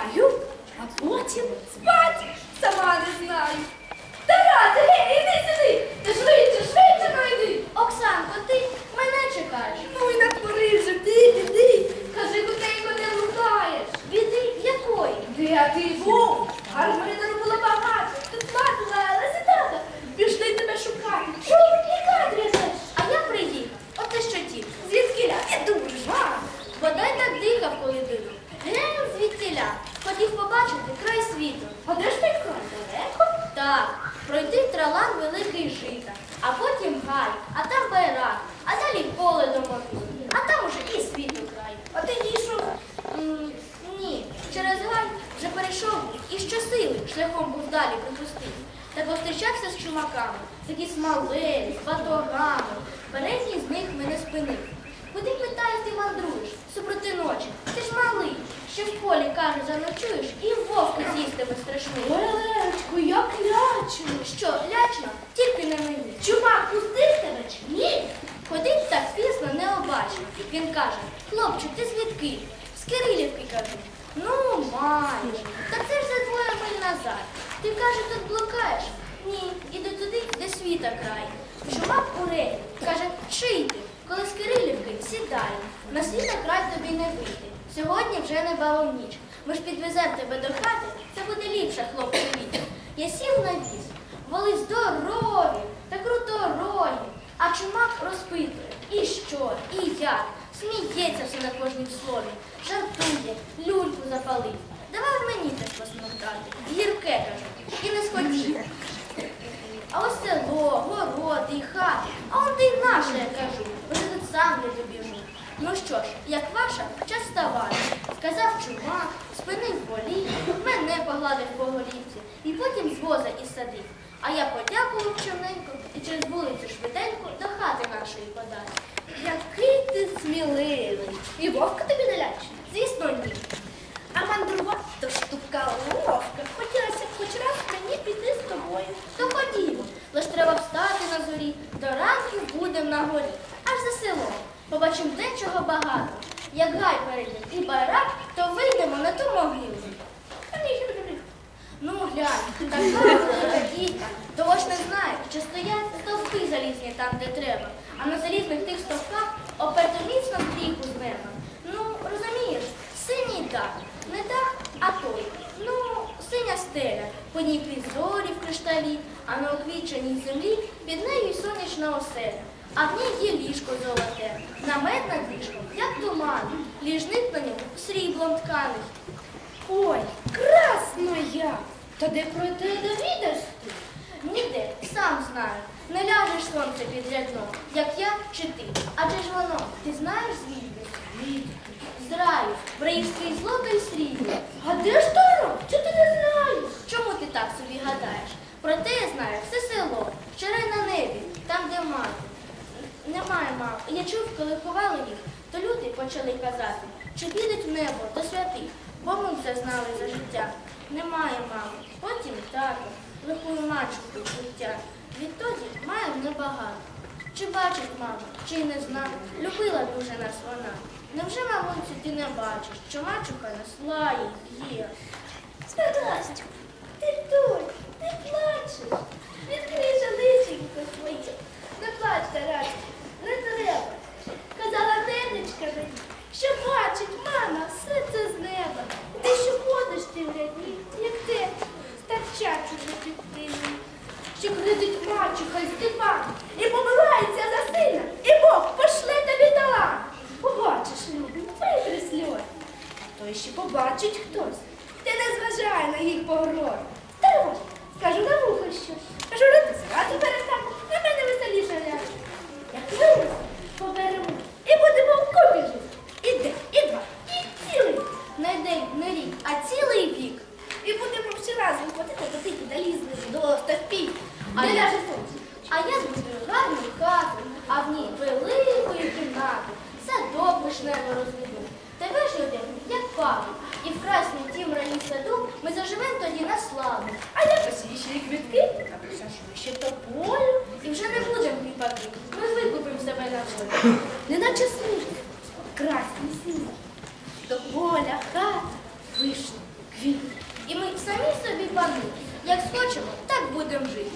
почекаю, а потім спать сама не знаю. Тарас, гей, іди сюди! Ти швидше, швидше ну! Оксанко, ти мене чекаєш. Ну і натворив же, ти піди. Кажи, кутенько, де лутаєш. Біди якої? Де ти був? Армарина робила багато. Тут мати лаялася тата. Пішли тебе шукати. Чого яка трясеш? А я приїхав. Оце що ті. Звідки ля? Я дуже жар. Бодай так дихав, коли дивив. Глянув звідтіля. Хотів побачити край світу. А де ж той край? Далеко? Так, пройти тралан великий жита, а потім гай, а там байрак, а далі поле до могили, а там уже і світу край. А ти дійшов? М, Ні, через гай вже перейшов і щосили шляхом був далі припустив. Та повстрічався з чумаками, такі смалеві, з батогами. Передній з них мене спинив. Куди питаю, ти мандруєш? Супроти ночі. Ти ж малий. Ще в полі, каже, заночуєш і вовки з'їсть тебе страшний. Ой, Лелечко, як лячно. Що, лячно? Тільки не мені. Чувак, пустив тебе чи ні? Ходить так пізно, не обачив. Він каже, хлопче, ти звідки? З Кирилівки кажу. Ну, маєш. Так це ж за двоє миль назад. Ти каже, тут блукаєш? Ні, іду туди, де світа край. Чумак у рейді. Каже, чий ти? Коли з Кирилівки сідай. На світа край тобі не вийти. Сьогодні вже не балом ніч. Ми ж підвеземо тебе до хати, це буде ліпше, хлопче вітер. Я сів на віз. Воли здорові та круторої. А чумак розпитує, і що, і як, сміється все на кожнім слові, жартує, люльку запалив. Давай в мені теж посмоктати, гірке кажу, і не схотів. А ось село, городи і хати, а он ти й наша, я кажу, вже тут сам не добіжу. Ну що ж, як ваша, час вставати. Сказав чумак, спинив волі, мене погладив по голівці, і потім з воза і садив. А я подякував човненько і через вулицю швиденько до хати нашої подав. Який ти сміливий. І вовка тобі не лячно? Звісно, ні. А мандрувати то штука ловка. Хотілося б хоч раз мені піти з тобою. То ходімо, лиш треба встати на зорі, до ранку будем на горі, аж за село. Побачимо те, чого багато. Як гай перейде і байрак, то вийдемо на ту могилу. Ну, глянь, така велика дійка, того ж не знає, чи стоять стовпи залізні там, де треба, а на залізних тих стовпах оперто міцно з неба. Ну, розумієш, синій дах, не дах, а той. Ну, синя стеля, по ній зорі в кришталі, а на оквіченій землі під нею й сонячна оселя. А в ній є ліжко золоте, намет над ліжком, як туман, ліжник на ньому сріблом тканий. Ой, красно я. Та де про те довідаш ти? Ніде, сам знаю. Не ляжеш сонце під рядно, як я чи ти. Адже ж воно, ти знаєш звідки? З раю, браївський злото і срібло. А де ж Таро? Чи ти не знаєш? Чому ти так собі гадаєш? Проте я знаю все село, вчора на небі, там, де мати. Немає мам. Я чув, коли ховали їх, то люди почали казати, чи підуть в небо до святих, бо ми все знали за життя. Немає мами. Потім тато, лихою мачуху життя. Відтоді маю небагато. Чи бачить мама, чи не знає, любила дуже нас вона. Невже, мамунцю, ти не бачиш, що мачуха нас лає, б'є? Тарасечко, ти тут, не плачеш. Відкрий же личенько своє. Не плач, Тарасечко, не треба. Казала ненечка мені, що бачить мама все це з неба. Ти що ходиш ти в рядні, як те, старчачу за підтримую. Що кричить мачуха й Степан і побивається за сина, і Бог пошле тобі талант. Побачиш, любий, витри сльози. Ще побачить хтось. Ти не зважай на їх погрози. Старож, скажу на вухо щось. Кажу, роти зразу перестане, на мене веселіше ляже. Як вирос, поберемо. І будемо вкупі жити. І день, і два, і цілий. Не день, не рік, а цілий вік. І будемо всі разом ходити до тих долізли до стовпів. А я- ляже сонце? А я збудую гарну хату, а в ній великої кімнати, садок вишнево розведу. Тебе ж одягну, як і в красній тім рані саду ми заживемо тоді на славу. А я посвіщую квітки, а напишу ще тополю. І вже не будемо кріпаки, ми викупимо себе на волю. красний сніг. То поля, хата. Вишні, квіти. І ми самі собі пани. Як схочемо, так будемо жити.